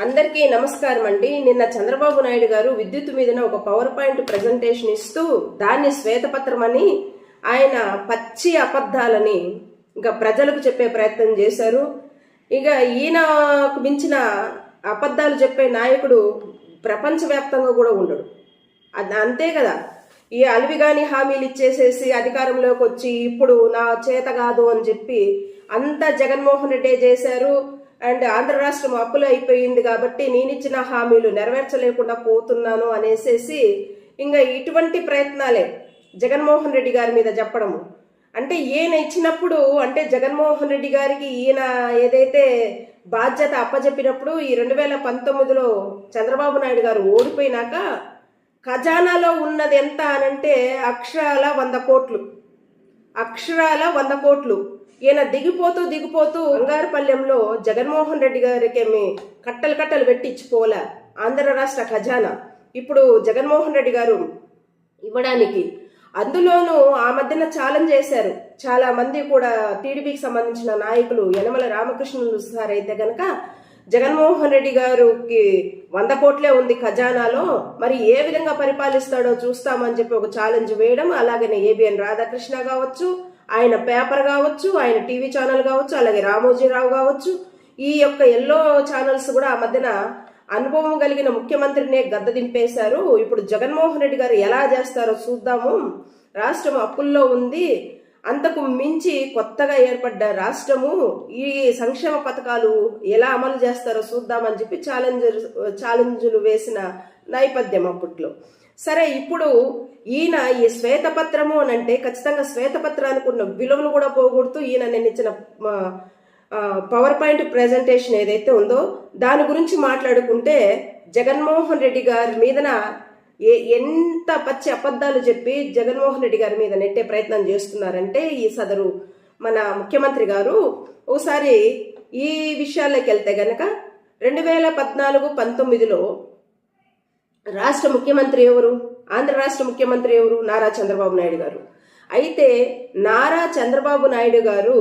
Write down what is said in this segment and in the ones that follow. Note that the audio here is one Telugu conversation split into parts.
అందరికీ నమస్కారం అండి. నిన్న చంద్రబాబు నాయుడు గారు విద్యుత్ మీదన ఒక పవర్ పాయింట్ ప్రజెంటేషన్ ఇస్తూ దాన్ని శ్వేతపత్రం అని ఆయన పచ్చి అబద్ధాలని ఇంకా ప్రజలకు చెప్పే ప్రయత్నం చేశారు. ఇక ఈయనకు మించిన అబద్ధాలు చెప్పే నాయకుడు ప్రపంచవ్యాప్తంగా కూడా ఉండడు. అది అంతే కదా. ఈ అలివిగాని హామీలు ఇచ్చేసేసి అధికారంలోకి వచ్చి ఇప్పుడు నా చేత కాదు అని చెప్పి అంతా జగన్మోహన్ రెడ్డి చేశారు. అండ్ ఆంధ్ర రాష్ట్రం అప్పులు అయిపోయింది కాబట్టి నేనిచ్చిన హామీలు నెరవేర్చలేకుండా పోతున్నాను అనేసేసి ఇంకా ఇటువంటి ప్రయత్నాలే జగన్మోహన్ రెడ్డి గారి మీద చెప్పడము అంటే ఈయన ఇచ్చినప్పుడు అంటే జగన్మోహన్ రెడ్డి గారికి ఈయన ఏదైతే బాధ్యత అప్పజెప్పినప్పుడు ఈ రెండు వేల పంతొమ్మిదిలో చంద్రబాబు నాయుడు గారు ఓడిపోయినాక ఖజానాలో ఉన్నది ఎంత అనంటే అక్షరాల వంద కోట్లు. అక్షరాల వంద కోట్లు. ఈయన దిగిపోతూ దిగిపోతూ బంగారుపల్లెంలో జగన్మోహన్ రెడ్డి గారికి కట్టలు కట్టలు పెట్టించిపోలే ఆంధ్ర రాష్ట్ర ఖజానా. ఇప్పుడు జగన్మోహన్ రెడ్డి గారు ఇవ్వడానికి అందులోనూ ఆ మధ్యన ఛాలెంజ్ చేశారు. చాలా మంది కూడా టీడీపీకి సంబంధించిన నాయకులు యనమల రామకృష్ణులు సార్ అయితే గనక జగన్మోహన్ రెడ్డి గారికి వంద కోట్లే ఉంది ఖజానాలో. మరి ఏ విధంగా పరిపాలిస్తాడో చూస్తామని చెప్పి ఒక ఛాలెంజ్ వేయడం అలాగనే ఏబిఎన్ రాధాకృష్ణ కావచ్చు ఆయన పేపర్ కావచ్చు ఆయన టీవీ ఛానల్ కావచ్చు అలాగే రామోజీరావు కావచ్చు ఈ యొక్క ఎల్లో ఛానల్స్ కూడా ఆ మధ్యన అనుభవం కలిగిన ముఖ్యమంత్రినే గద్ద దింపేశారు. ఇప్పుడు జగన్మోహన్ రెడ్డి గారు ఎలా చేస్తారో చూద్దాము. రాష్ట్రం అప్పుల్లో ఉంది. అంతకు మించి కొత్తగా ఏర్పడ్డ రాష్ట్రము ఈ సంక్షేమ పథకాలు ఎలా అమలు చేస్తారో చూద్దామని చెప్పి ఛాలెంజ్ ఛాలెంజ్లు వేసిన నేపథ్యం అప్పట్లో. సరే ఇప్పుడు ఈయన ఈ శ్వేతపత్రము అని అంటే ఖచ్చితంగా శ్వేతపత్రానికి ఉన్న విలువను కూడా పోగొడుతూ ఈయన నేను ఇచ్చిన పవర్ పాయింట్ ప్రజెంటేషన్ ఏదైతే ఉందో దాని గురించి మాట్లాడుకుంటే జగన్మోహన్ రెడ్డి గారి మీదన ఏ ఎంత పచ్చి అబద్ధాలు చెప్పి జగన్మోహన్ రెడ్డి గారి మీద నెట్టే ప్రయత్నం చేస్తున్నారంటే ఈ సదరు మన ముఖ్యమంత్రి గారు ఒకసారి ఈ విషయాల్లోకి వెళ్తే గనక రెండు వేల పద్నాలుగు పంతొమ్మిదిలో రాష్ట్ర ముఖ్యమంత్రి ఎవరు? ఆంధ్ర రాష్ట్ర ముఖ్యమంత్రి ఎవరు? నారా చంద్రబాబు నాయుడు గారు. అయితే నారా చంద్రబాబు నాయుడు గారు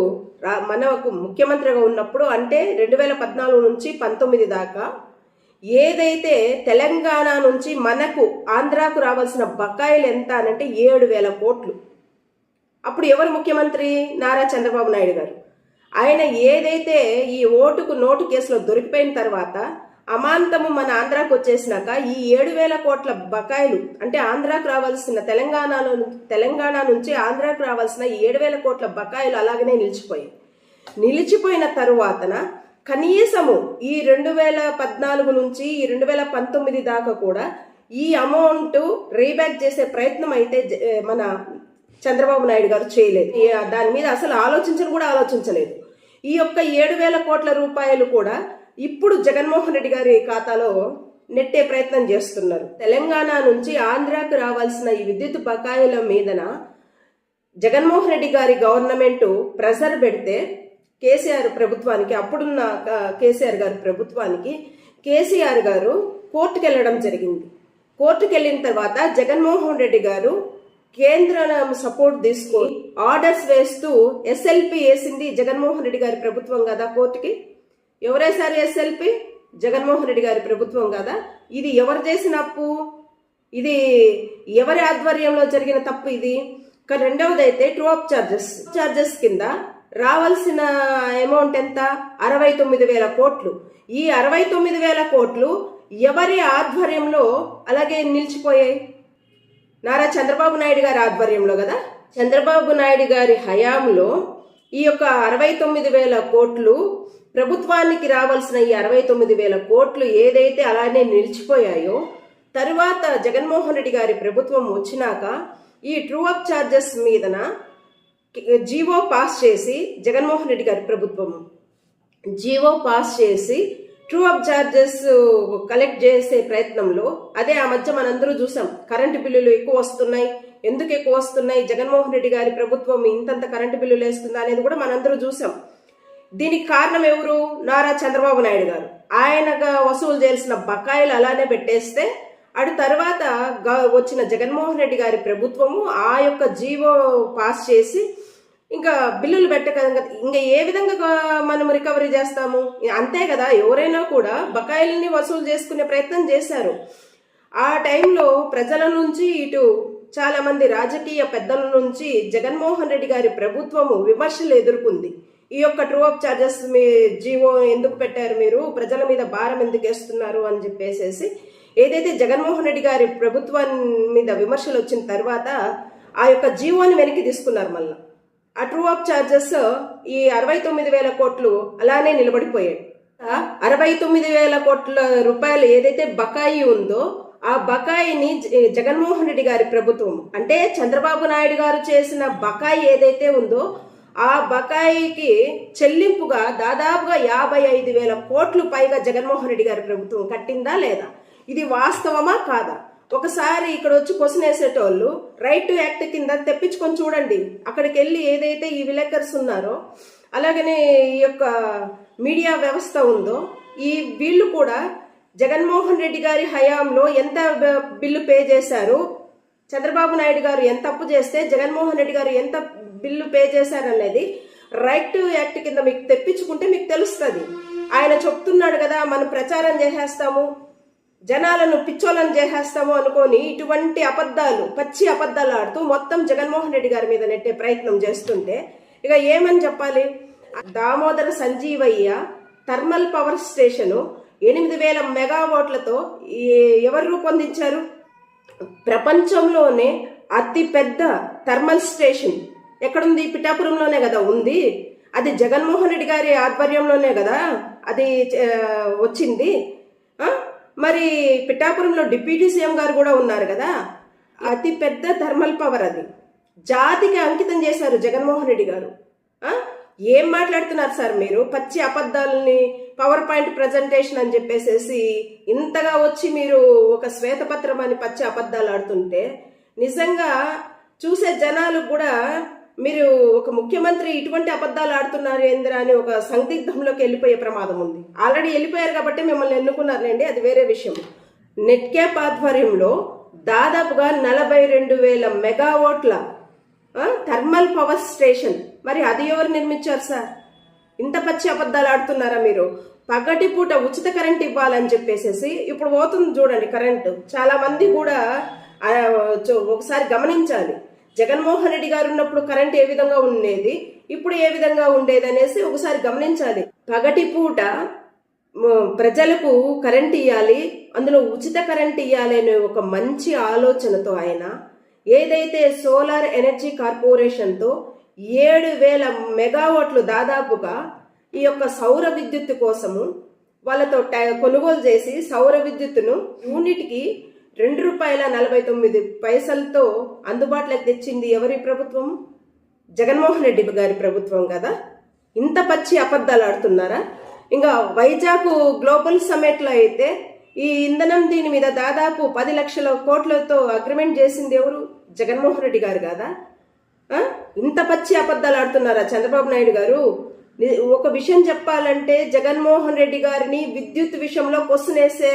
మనకు ముఖ్యమంత్రిగా ఉన్నప్పుడు అంటే రెండు వేల పద్నాలుగు నుంచి పంతొమ్మిది దాకా ఏదైతే తెలంగాణ నుంచి మనకు ఆంధ్రాకు రావాల్సిన బకాయిలు ఎంత అనంటే ఏడు వేల కోట్లు. అప్పుడు ఎవరు ముఖ్యమంత్రి? నారా చంద్రబాబు నాయుడు గారు. ఆయన ఏదైతే ఈ ఓటుకు నోటు కేసులో దొరికిపోయిన తర్వాత అమాంతము మన ఆంధ్రాకు వచ్చేసినాక ఈ ఏడు వేల కోట్ల బకాయిలు అంటే ఆంధ్రాకు రావాల్సిన తెలంగాణలో తెలంగాణ నుంచి ఆంధ్రాకు రావాల్సిన ఏడు వేల కోట్ల బకాయిలు అలాగనే నిలిచిపోయాయి. నిలిచిపోయిన తరువాతన కనీసము ఈ రెండు వేల పద్నాలుగు నుంచి ఈ రెండు వేల పంతొమ్మిది దాకా కూడా ఈ అమౌంట్ రీబ్యాక్ చేసే ప్రయత్నం అయితే మన చంద్రబాబు నాయుడు గారు చేయలేదు. దాని మీద అసలు ఆలోచించను కూడా ఆలోచించలేదు. ఈ యొక్క ఏడు వేల కోట్ల రూపాయలు కూడా ఇప్పుడు జగన్మోహన్ రెడ్డి గారి ఖాతాలో నెట్టే ప్రయత్నం చేస్తున్నారు. తెలంగాణ నుంచి ఆంధ్రాకు రావాల్సిన ఈ విద్యుత్ బకాయిల మీదన జగన్మోహన్ రెడ్డి గారి గవర్నమెంట్ ప్రెజర్ పెడితే కేసీఆర్ ప్రభుత్వానికి అప్పుడున్న కేసీఆర్ గారి ప్రభుత్వానికి కేసీఆర్ గారు కోర్టుకు వెళ్ళడం జరిగింది. కోర్టుకు వెళ్ళిన తర్వాత జగన్మోహన్ రెడ్డి గారు కేంద్రం సపోర్ట్ తీసుకొని ఆర్డర్స్ వేస్తూ ఎస్ఎల్పి వేసింది జగన్మోహన్ రెడ్డి గారి ప్రభుత్వం కదా కోర్టుకి? ఎవరేసారి ఎస్ఎల్పి జగన్మోహన్ రెడ్డి గారి ప్రభుత్వం కదా. ఇది ఎవరు చేసిన అప్పు? ఇది ఎవరి ఆధ్వర్యంలో జరిగిన తప్పు ఇది? రెండవది అయితే ట్రూ అప్ చార్జెస్ చార్జెస్ కింద రావాల్సిన అమౌంట్ ఎంత? అరవై తొమ్మిది వేల కోట్లు. ఈ అరవై తొమ్మిది వేల కోట్లు ఎవరి ఆధ్వర్యంలో అలాగే నిలిచిపోయాయి? నారా చంద్రబాబు నాయుడు గారి ఆధ్వర్యంలో కదా. చంద్రబాబు నాయుడు గారి హయాంలో ఈ యొక్క అరవై తొమ్మిది వేల కోట్లు ప్రభుత్వానికి రావాల్సిన ఈ అరవై తొమ్మిది వేల కోట్లు ఏదైతే అలానే నిలిచిపోయాయో తరువాత జగన్మోహన్ రెడ్డి గారి ప్రభుత్వం వచ్చినాక ఈ ట్రూ అప్ ఛార్జెస్ మీదన జీవో పాస్ చేసి జగన్మోహన్ రెడ్డి గారి ప్రభుత్వం. జీవో పాస్ చేసి ట్రూ అప్ ఛార్జెస్ కలెక్ట్ చేసే ప్రయత్నంలో అదే ఆ మధ్య మనందరూ చూసాం. కరెంటు బిల్లులు ఎక్కువ వస్తున్నాయి. ఎందుకు ఎక్కువ వస్తున్నాయి? జగన్మోహన్ రెడ్డి గారి ప్రభుత్వం ఇంతంత కరెంటు బిల్లులు వేస్తుందా అనేది కూడా మనందరూ చూసాం. దీనికి కారణం ఎవరు? నారా చంద్రబాబు నాయుడు గారు. ఆయనగా వసూలు చేయాల్సిన బకాయిలు అలానే పెట్టేస్తే అటు తర్వాత వచ్చిన జగన్మోహన్ రెడ్డి గారి ప్రభుత్వము ఆ యొక్క జీవో పాస్ చేసి ఇంకా బిల్లులు పెట్టక ఇంకా ఏ విధంగా మనం రికవరీ చేస్తాము? అంతే కదా ఎవరైనా కూడా బకాయిల్ని వసూలు చేసుకునే ప్రయత్నం చేశారు. ఆ టైంలో ప్రజల నుంచి ఇటు చాలామంది రాజకీయ పెద్దల నుంచి జగన్మోహన్ రెడ్డి గారి ప్రభుత్వము విమర్శలు ఎదుర్కొంది. ఈ యొక్క ట్రూ అప్ చార్జెస్ మీ జీవో ఎందుకు పెట్టారు మీరు? ప్రజల మీద భారం ఎందుకు వేస్తున్నారు? అని చెప్పేసేసి ఏదైతే జగన్మోహన్ రెడ్డి గారి ప్రభుత్వం మీద విమర్శలు వచ్చిన తర్వాత ఆ యొక్క జీవోని వెనక్కి తీసుకున్నారు మళ్ళీ. ఆ ట్రూ అప్ చార్జెస్ ఈ అరవై తొమ్మిది వేల కోట్లు అలానే నిలబడిపోయాయి. అరవై తొమ్మిది వేల కోట్ల రూపాయలు ఏదైతే బకాయి ఉందో ఆ బకాయిని జగన్మోహన్ రెడ్డి గారి ప్రభుత్వం అంటే చంద్రబాబు నాయుడు గారు చేసిన బకాయి ఏదైతే ఉందో ఆ బకాయికి చెల్లింపుగా దాదాపుగా యాభై ఐదు వేల కోట్లు పైగా జగన్మోహన్ రెడ్డి గారి ప్రభుత్వం కట్టిందా లేదా? ఇది వాస్తవమా కాదా? ఒకసారి ఇక్కడ వచ్చి క్వశ్చన్ వేసేటోళ్ళు రైట్ టు యాక్ట్ కింద తెప్పించుకొని చూడండి. అక్కడికి వెళ్ళి ఏదైతే ఈ విలేకర్స్ ఉన్నారో అలాగనే ఈ యొక్క మీడియా వ్యవస్థ ఉందో ఈ వీళ్ళు కూడా జగన్మోహన్ రెడ్డి గారి హయాంలో ఎంత బిల్లు పే చేశారు? చంద్రబాబు నాయుడు గారు ఎంత అప్పు చేస్తే జగన్మోహన్ రెడ్డి గారు ఎంత బిల్లు పే చేశారనేది రైట్ టు యాక్ట్ కింద మీకు తెప్పించుకుంటే మీకు తెలుస్తుంది. ఆయన చెప్తున్నాడు కదా మనం ప్రచారం చేసేస్తాము జనాలను పిచ్చోలను చేసేస్తాము అనుకొని ఇటువంటి అబద్ధాలు పచ్చి అబద్ధాలు ఆడుతూ మొత్తం జగన్మోహన్ రెడ్డి గారి మీద నెట్టే ప్రయత్నం చేస్తుంటే ఇక ఏమని చెప్పాలి? Damodara Sanjeevaiah thermal power station ఎనిమిది వేల మెగావాట్లతో ఈ- ఎవరు రూపొందించారు? ప్రపంచంలోనే అతి పెద్ద థర్మల్ స్టేషన్. ఎక్కడుంది? పిఠాపురంలోనే కదా ఉంది. అది జగన్మోహన్ రెడ్డి గారి ఆధ్వర్యంలోనే కదా అది వచ్చింది. మరి పిఠాపురంలో డిప్యూటీ సీఎం గారు కూడా ఉన్నారు కదా. అతి పెద్ద థర్మల్ పవర్ అది. జాతికి అంకితం చేశారు జగన్మోహన్ రెడ్డి గారు. ఏం మాట్లాడుతున్నారు సార్ మీరు? పచ్చి అబద్ధాలని పవర్ పాయింట్ ప్రజెంటేషన్ అని చెప్పేసేసి ఇంతగా వచ్చి మీరు ఒక శ్వేతపత్రం అని పచ్చి అబద్ధాలు ఆడుతుంటే నిజంగా చూసే జనాలు కూడా మీరు ఒక ముఖ్యమంత్రి ఇటువంటి అబద్ధాలు ఆడుతున్నారు ఏందిరా అని ఒక సందిగ్ధంలోకి వెళ్ళిపోయే ప్రమాదం ఉంది. ఆల్రెడీ వెళ్ళిపోయారు కాబట్టి మిమ్మల్ని ఎన్నుకున్నారులేండి అది వేరే విషయం. నెట్ క్యాప్ ఆధ్వర్యంలో దాదాపుగా నలభై రెండు వేల మెగావాట్ల థర్మల్ పవర్ స్టేషన్. మరి అది ఎవరు నిర్మించారు సార్? ఇంత పచ్చి అబద్ధాలు ఆడుతున్నారా మీరు? పగటి పూట ఉచిత కరెంట్ ఇవ్వాలని చెప్పేసేసి ఇప్పుడు పోతుంది చూడండి కరెంటు. చాలా మంది కూడా ఒకసారి గమనించాలి. జగన్మోహన్ రెడ్డి గారు ఉన్నప్పుడు కరెంట్ ఏ విధంగా ఉండేది? ఇప్పుడు ఏ విధంగా ఉండేది అనేసి ఒకసారి గమనించాలి. పగటి పూట ప్రజలకు కరెంట్ ఇవ్వాలి అందులో ఉచిత కరెంట్ ఇవ్వాలి అనే ఒక మంచి ఆలోచనతో ఆయన ఏదైతే సోలార్ ఎనర్జీ కార్పొరేషన్తో ఏడు వేల మెగావాట్లు దాదాపుగా ఈ యొక్క సౌర విద్యుత్ కోసము వాళ్ళతో టై- కొనుగోలు చేసి సౌర విద్యుత్తును యూనిట్కి రెండు రూపాయల నలభై తొమ్మిది పైసలతో అందుబాటులోకి తెచ్చింది ఎవరి ప్రభుత్వం? జగన్మోహన్ రెడ్డి గారి ప్రభుత్వం కదా. ఇంత పచ్చి అబద్ధాలు ఆడుతున్నారా? ఇంకా వైజాగ్ గ్లోబల్ సమ్మిట్లో అయితే ఈ ఇంధనం దీని మీద దాదాపు పది లక్షల కోట్లతో అగ్రిమెంట్ చేసింది ఎవరు? జగన్మోహన్ రెడ్డి గారు కదా? ఇంత పచ్చి అబద్ధాలు ఆడుతున్నారా చంద్రబాబు నాయుడు గారు? ఒక విషయం చెప్పాలంటే జగన్మోహన్ రెడ్డి గారిని విద్యుత్ విషయంలో క్వశ్చన్ వేసే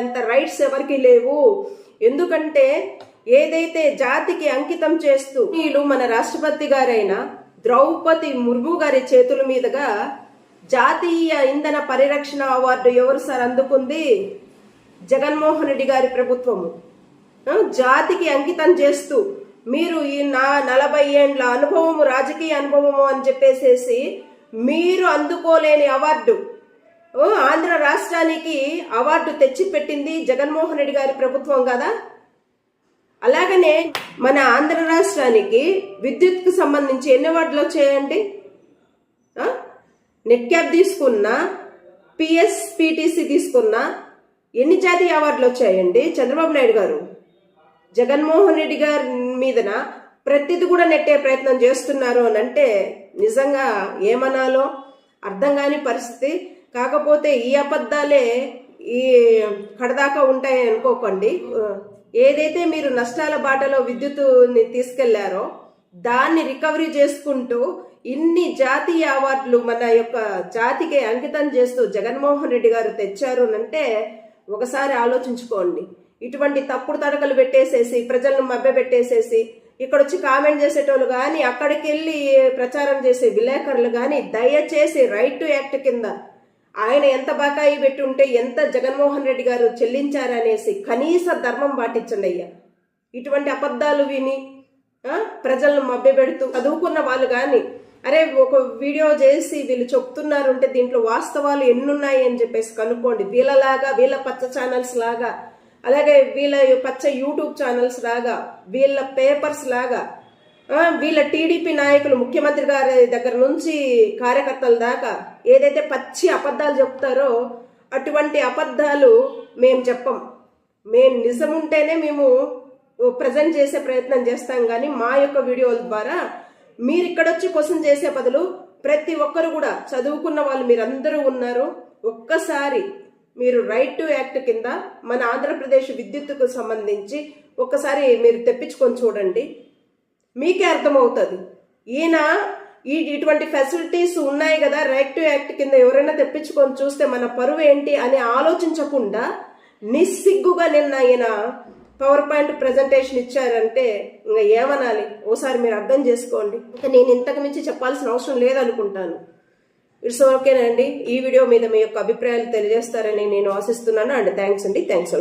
అంత రైట్స్ ఎవరికి లేవు. ఎందుకంటే ఏదైతే జాతికి అంకితం చేస్తూ వీళ్ళు మన రాష్ట్రపతి గారైన ద్రౌపది ముర్ము గారి చేతుల మీదుగా జాతీయ ఇంధన పరిరక్షణ అవార్డు ఎవరు సార్ అందుకుంది? జగన్మోహన్ రెడ్డి గారి ప్రభుత్వము. జాతికి అంకితం చేస్తూ మీరు ఈ నా నలభై ఏండ్ల అనుభవము రాజకీయ అనుభవము అని చెప్పేసేసి మీరు అందుకోలేని అవార్డు. ఓ, ఆంధ్ర రాష్ట్రానికి అవార్డు తెచ్చిపెట్టింది జగన్మోహన్ రెడ్డి గారి ప్రభుత్వం కదా? అలాగనే మన ఆంధ్ర రాష్ట్రానికి విద్యుత్కు సంబంధించి ఎన్ని అవార్డులు వచ్చాయండి? నెట్ క్యాప్ తీసుకున్న పిఎస్ తీసుకున్న ఎన్ని జాతీయ అవార్డులు వచ్చాయండి చంద్రబాబు నాయుడు గారు? జగన్మోహన్ రెడ్డి గారి మీదన? ప్రతిది కూడా నెట్టే ప్రయత్నం చేస్తున్నారు అని అంటే నిజంగా ఏమనాలో అర్థం కాని పరిస్థితి. కాకపోతే ఈ అబద్ధాలే ఈ కడదాకా ఉంటాయని అనుకోకండి. ఏదైతే మీరు నష్టాల బాటలో విద్యుత్తుని తీసుకెళ్ళారో దాన్ని రికవరీ చేసుకుంటూ ఇన్ని జాతీయ అవార్డులు మన యొక్క జాతికి అంకితం చేస్తూ జగన్మోహన్ రెడ్డి గారు తెచ్చారు అంటే ఒకసారి ఆలోచించుకోండి. ఇటువంటి తప్పుడు తడకలు పెట్టేసేసి ప్రజలను మభ్య పెట్టేసేసి ఇక్కడ వచ్చి కామెంట్ చేసేటోళ్ళు కానీ అక్కడికి వెళ్ళి ప్రచారం చేసే విలేకరులు కానీ దయచేసి రైట్ టు యాక్ట్ కింద ఆయన ఎంత బకాయి పెట్టి ఉంటే ఎంత జగన్మోహన్ రెడ్డి గారు చెల్లించారనేసి కనీస ధర్మం పాటించండి అయ్యా. ఇటువంటి అబద్ధాలు విని ప్రజలను మభ్యపెడుతూ చదువుకున్న వాళ్ళు కానీ అరే ఒక వీడియో చేసి వీళ్ళు చెప్తున్నారు అంటే దీంట్లో వాస్తవాలు ఎన్నున్నాయి అని చెప్పేసి కనుక్కోండి. వీళ్ళలాగా వీళ్ళ పచ్చ ఛానల్స్ లాగా అలాగే వీళ్ళ పచ్చ యూట్యూబ్ ఛానల్స్ లాగా వీళ్ళ పేపర్స్ లాగా వీళ్ళ టీడీపీ నాయకులు ముఖ్యమంత్రి గారి దగ్గర నుంచి కార్యకర్తల దాకా ఏదైతే పచ్చి అబద్ధాలు చెప్తారో అటువంటి అబద్ధాలు మేము చెప్పం. మేము నిజం ఉంటేనే మేము ప్రజెంట్ చేసే ప్రయత్నం చేస్తాం. కానీ మా యొక్క వీడియోల ద్వారా మీరు ఇక్కడ వచ్చి క్వశ్చన్ చేసే బదులు ప్రతి ఒక్కరు కూడా చదువుకున్న వాళ్ళు మీరందరూ ఉన్నారు. ఒక్కసారి మీరు రైట్ టు యాక్ట్ కింద మన ఆంధ్రప్రదేశ్ విద్యుత్తుకు సంబంధించి ఒకసారి మీరు తెప్పించుకొని చూడండి. మీకే అర్థమవుతుంది. ఈయన ఈ ఇటువంటి ఫెసిలిటీస్ ఉన్నాయి కదా రైట్ టు యాక్ట్ కింద ఎవరైనా తెప్పించుకొని చూస్తే మన పరువు ఏంటి అని ఆలోచించకుండా నిస్సిగ్గుగా నిన్న ఈయన పవర్ పాయింట్ ప్రజెంటేషన్ ఇచ్చారంటే ఇంకా ఏమనాలి? ఓసారి మీరు అర్థం చేసుకోండి. ఇంకా నేను ఇంతకు మించి చెప్పాల్సిన అవసరం లేదనుకుంటాను. ఇట్స్ ఓకేనండి ఈ వీడియో మీద మీ యొక్క అభిప్రాయాలు తెలియజేస్తారని నేను ఆశిస్తున్నాను. అండ్ థ్యాంక్స్ అండి. థ్యాంక్స్.